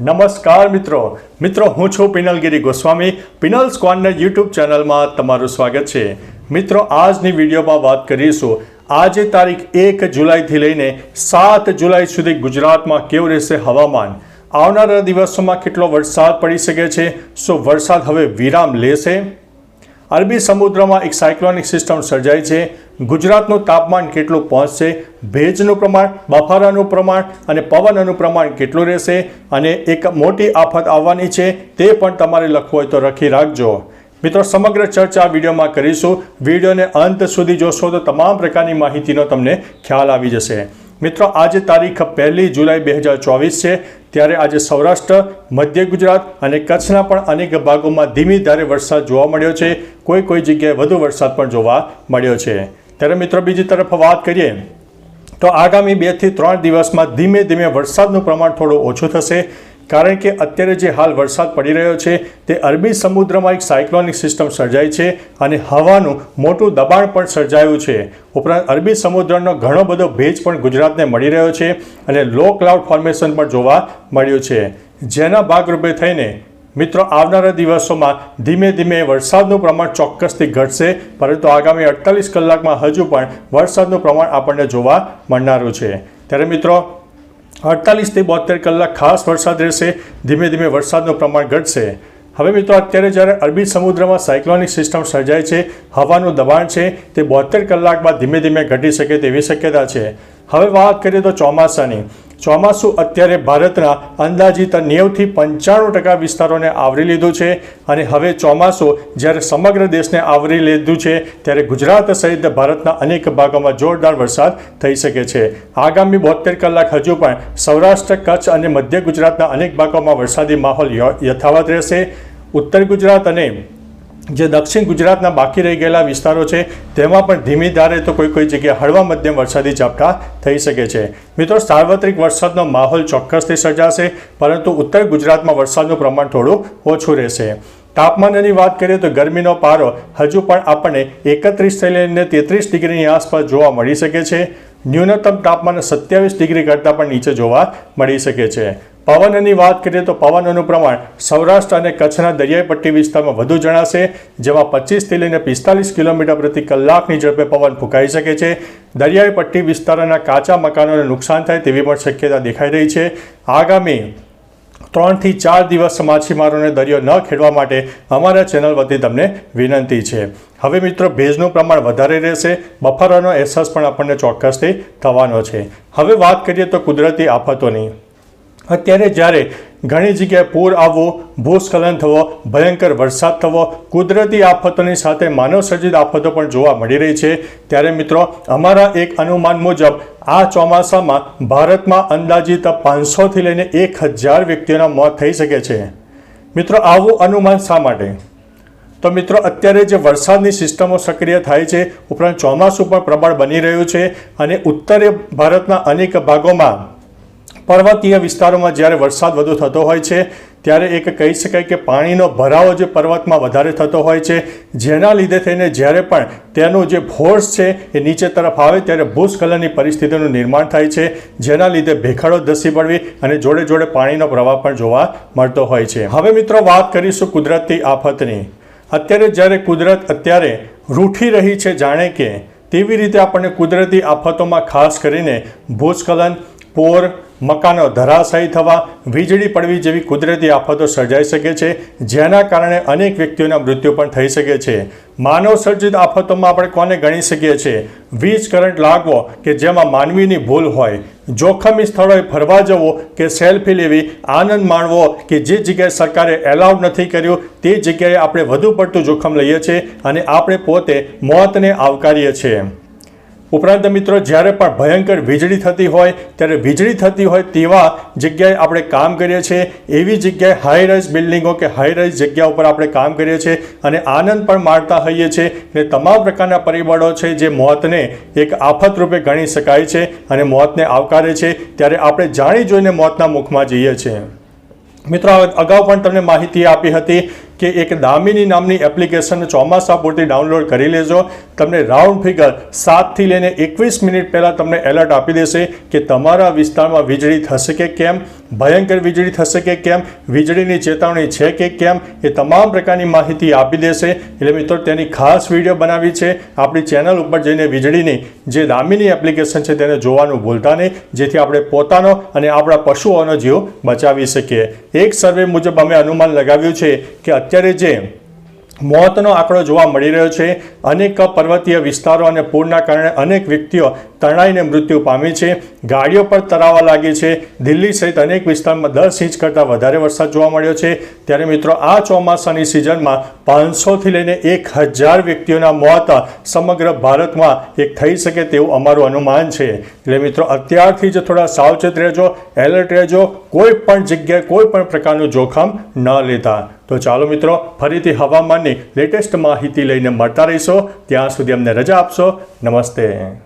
નમસ્કાર મિત્રો. મિત્રો, હું છું પિનલગીરી ગોસ્વામી. પિનલ સ્કવાનના યુટ્યુબ ચેનલમાં તમારું સ્વાગત છે. મિત્રો, આજની વિડીયોમાં વાત કરીશું. આજે તારીખ એક જુલાઈથી લઈને સાત જુલાઈ સુધી ગુજરાતમાં કેવું રહેશે હવામાન? આવનારા દિવસોમાં કેટલો વરસાદ પડી શકે છે? શું વરસાદ હવે વિરામ લેશે. અરબી સમુદ્રમાં એક સાયક્લોનિક સિસ્ટમ સર્જાય છે. ગુજરાતનું તાપમાન કેટલું પહોંચશે, ભેજનું પ્રમાણ, બફારાનું પ્રમાણ અને પવનનું પ્રમાણ કેટલું રહેશે અને એક મોટી આફત આવવાની છે તે પણ તમારે લખવું હોય તો લખી રાખજો. મિત્રો, સમગ્ર ચર્ચા વિડીયોમાં કરીશું. વિડીયોને અંત સુધી જોશો તો તમામ પ્રકારની માહિતીનો તમને ખ્યાલ આવી જશે. મિત્રો, આજે તારીખ પહેલી જુલાઈ બે હજાર ચોવીસ છે. ત્યારે આજે સૌરાષ્ટ્ર, મધ્ય ગુજરાત અને કચ્છના પણ અનેક ભાગોમાં ધીમી ધારે વરસાદ જોવા મળ્યો છે. કોઈ કોઈ જગ્યાએ વધુ વરસાદ પણ જોવા મળ્યો છે. ત્યારે મિત્રો બીજી તરફ વાત કરીએ, તો આગામી બેથી ત્રણ દિવસમાં ધીમે ધીમે વરસાદનું પ્રમાણ થોડું ઓછું થશે. કારણ કે અત્યારે જે હાલ વરસાદ પડી રહ્યો છે, તે અરબી સમુદ્રમાં એક સાયક્લોનિક સિસ્ટમ સર્જાઈ છે અને હવાનું મોટું દબાણ પણ સર્જાયું છે. ઉપરાંત અરબી સમુદ્રનો ઘણો બધો ભેજ પણ ગુજરાતને મળી રહ્યો છે અને લો ક્લાઉડ ફોર્મેશન પણ જોવા મળ્યું છે. જેના ભાગરૂપે થઈને મિત્રો, આવનારા દિવસોમાં ધીમે ધીમે વરસાદનું પ્રમાણ ચોક્કસથી ઘટશે, પરંતુ આગામી અડતાલીસ કલાકમાં હજુ પણ વરસાદનું પ્રમાણ આપણને જોવા મળનારું છે. ત્યારે મિત્રો, અડતાલીસથી બોતેર કલાક ખાસ વરસાદ રહેશે, ધીમે ધીમે વરસાદનું પ્રમાણ ઘટશે. હવે મિત્રો, અત્યારે જ્યારે અરબી સમુદ્રમાં સાયક્લોનિક સિસ્ટમ સર્જાય છે, હવાનું દબાણ છે, તે બોતેર કલાકમાં ધીમે ધીમે ઘટી શકે તેવી શક્યતા છે. હવે વાત કરીએ તો ચોમાસાની. ચોમાસું અત્યારે ભારતના અંદાજિત નેવથી પંચાણું ટકા વિસ્તારોને આવરી લીધું છે અને હવે ચોમાસું જ્યારે સમગ્ર દેશને આવરી લીધું છે ત્યારે ગુજરાત સહિત ભારતના અનેક ભાગોમાં જોરદાર વરસાદ થઈ શકે છે. આગામી બોતેર કલાક હજુ પણ સૌરાષ્ટ્ર, કચ્છ અને મધ્ય ગુજરાતના અનેક ભાગોમાં વરસાદી માહોલ યથાવત રહેશે. ઉત્તર ગુજરાત અને જે દક્ષિણ ગુજરાતના બાકી રહી ગયેલા વિસ્તારો છે, તેમાં પણ ધીમી ધારે તો કોઈ કોઈ જગ્યાએ હળવા મધ્યમ વરસાદી ઝાપટા થઈ શકે છે. મિત્રો, સાર્વત્રિક વરસાદનો માહોલ ચોક્કસથી સર્જાશે, પરંતુ ઉત્તર ગુજરાતમાં વરસાદનું પ્રમાણ થોડું ઓછું રહેશે. તાપમાનની વાત કરીએ તો ગરમીનો પારો હજુ પણ આપણને એકત્રીસથી લઈને તેત્રીસ ડિગ્રીની આસપાસ જોવા મળી શકે છે. ન્યૂનતમ તાપમાન સત્યાવીસ ડિગ્રી કરતાં પણ નીચે જોવા મળી શકે છે. પવનની વાત કરીએ તો પવનોનું પ્રમાણ સૌરાષ્ટ્ર અને કચ્છના દરિયાઈ પટ્ટી વિસ્તારમાં વધુ જણાશે, જેમાં પચીસથી લઈને પિસ્તાલીસ કિલોમીટર પ્રતિ કલાકની ઝડપે પવન ફૂંકાઈ શકે છે. દરિયાઈ પટ્ટી વિસ્તારોના કાચા મકાનોને નુકસાન થાય તેવી પણ શક્યતા દેખાઈ રહી છે. આગામી ત્રણથી ચાર દિવસ માછીમારોને દરિયો ન ખેડવા માટે અમારા ચેનલ વતી તમને વિનંતી છે. હવે મિત્રો, ભેજનું પ્રમાણ વધારે રહેશે, બફારાનો અહેસાસ પણ આપણને ચોક્કસથી થવાનો છે. હવે વાત કરીએ તો કુદરતી આફતોની. અત્યારે જ્યારે ઘણી જગ્યાએ પૂર આવવો, ભૂસ્ખલન થવો, ભયંકર વરસાદ થવો, કુદરતી આફતોની સાથે માનવસર્જિત આફતો પણ જોવા મળી રહી છે, ત્યારે મિત્રો, અમારા એક અનુમાન મુજબ, આ ચોમાસામાં ભારતમાં અંદાજિત પાંચસોથી લઈને એક હજાર વ્યક્તિઓના મોત થઈ શકે છે. મિત્રો, આવું અનુમાન શા માટે? તો મિત્રો, અત્યારે જે વરસાદની સિસ્ટમો સક્રિય થાય છે, ઉપરાંત ચોમાસું પણ પ્રબળ બની રહ્યું છે અને ઉત્તરીય ભારતના અનેક ભાગોમાં પર્વતીય વિસ્તારોમાં જ્યારે વરસાદ વધુ થતો હોય છે, ત્યારે એક કહી શકાય કે પાણીનો ભરાવો જે પર્વતમાં વધારે થતો હોય છે, જેના લીધે થઈને જ્યારે પણ તેનું જે ફોર્સ છે એ નીચે તરફ આવે, ત્યારે ભૂસ્ખલનની પરિસ્થિતિનું નિર્માણ થાય છે, જેના લીધે ભેખડો ધસી પડવી અને જોડે જોડે પાણીનો પ્રવાહ પણ જોવા મળતો હોય છે. હવે મિત્રો વાત કરીશું કુદરતી આફતની. અત્યારે જ્યારે કુદરત અત્યારે રૂઠી રહી છે જાણે કે, તેવી રીતે આપણને કુદરતી આફતોમાં ખાસ કરીને ભૂસ્ખલન, પૂર મકાનો ધરાશાયી થવા, વીજળી પડવી જેવી કુદરતી આફતો સર્જાઈ શકે છે, જેના કારણે અનેક વ્યક્તિઓના મૃત્યુ પણ થઈ શકે છે. માનવ સર્જિત આફતોમાં આપણે કોને ગણી શકીએ છીએ? વીજ, કરંટ લાગવો કે જેમાં માનવીની ભૂલ હોય? જોખમી સ્થળોએ ફરવા જવું કે સેલ્ફી લેવી? આનંદ માણવો કે જે જગ્યાએ સરકારે એલાઉડ નથી કર્યું, તે જગ્યાએ આપણે વધુ પડતું જોખમ લઈએ છીએ અને આપણે પોતે મોતને આવકારીએ છીએ. ઉપરાંત મિત્રો, જ્યારે પણ ભયંકર વીજળી થતી હોય, ત્યારે વીજળી થતી હોય તેવા જગ્યાએ આપણે કામ કરીએ છીએ. એવી જગ્યાએ હાઈ રાઇઝ બિલ્ડિંગો કે હાઈ રાઇઝ જગ્યા ઉપર આપણે કામ કરીએ છીએ અને આનંદ પણ માણતા હોઈએ છીએ. અને તમામ પ્રકારના પરિબળો છે જે મોતને એક આફત રૂપે ગણી શકાય છે અને મોતને આવકારે છે. ત્યારે આપણે જાણી જોઈને મોતના મુખમાં જઈએ છીએ. મિત્રો, અગાઉ પણ તમને માહિતી આપી હતી કે એક દામિની નામની એપ્લિકેશન ચોમાસા પૂરતી ડાઉનલોડ કરી લેજો. તમને રાઉન્ડ ફિગર સાતથી લઈને એકવીસ મિનિટ પહેલાં તમને એલર્ટ આપી દેશે કે તમારા વિસ્તારમાં વીજળી થશે કે કેમ. ભયંકર વીજળી થશે કે કેમ? વીજળીની ચેતવણી છે કે કેમ? એ તમામ પ્રકારની માહિતી આપી દેશે. એટલે મિત્રો, તેની ખાસ વીડિયો બનાવી છે આપણી ચેનલ ઉપર જઈને વીજળીની જે દામીની એપ્લિકેશન છે તેને જોવાનું ભૂલતા નહીં, જેથી આપણે પોતાનો અને આપણા પશુઓનો જીવ બચાવી શકીએ. એક સર્વે મુજબ અમે અનુમાન લગાવ્યું છે કે અત્યારે જે મોતનો આંકડો જોવા મળી રહ્યો છે, અનેક પર્વતીય વિસ્તારો અને પૂરના કારણે અનેક વ્યક્તિઓ તણાઈને મૃત્યુ પામી છે. ગાડીઓ પર તરાવા લાગી છે. દિલ્હી સહિત અનેક વિસ્તારમાં દસ ઇંચ કરતાં વધારે વરસાદ જોવા મળ્યો છે. ત્યારે મિત્રો, આ ચોમાસાની સિઝનમાં પાંચસોથી લઈને એક હજાર વ્યક્તિઓના મોત સમગ્ર ભારતમાં એક થઈ શકે તેવું અમારું અનુમાન છે. એટલે મિત્રો, અત્યારથી જ થોડા સાવચેત રહેજો, એલર્ટ રહેજો. કોઈ પણ જગ્યાએ કોઈ પણ પ્રકારનું જોખમ ન લેતા. તો ચાલો મિત્રો, ફરીથી હવામાનની લેટેસ્ટ માહિતી લઈને મળતા રહીશો. ત્યાં સુધી અમને રજા આપશો. નમસ્તે.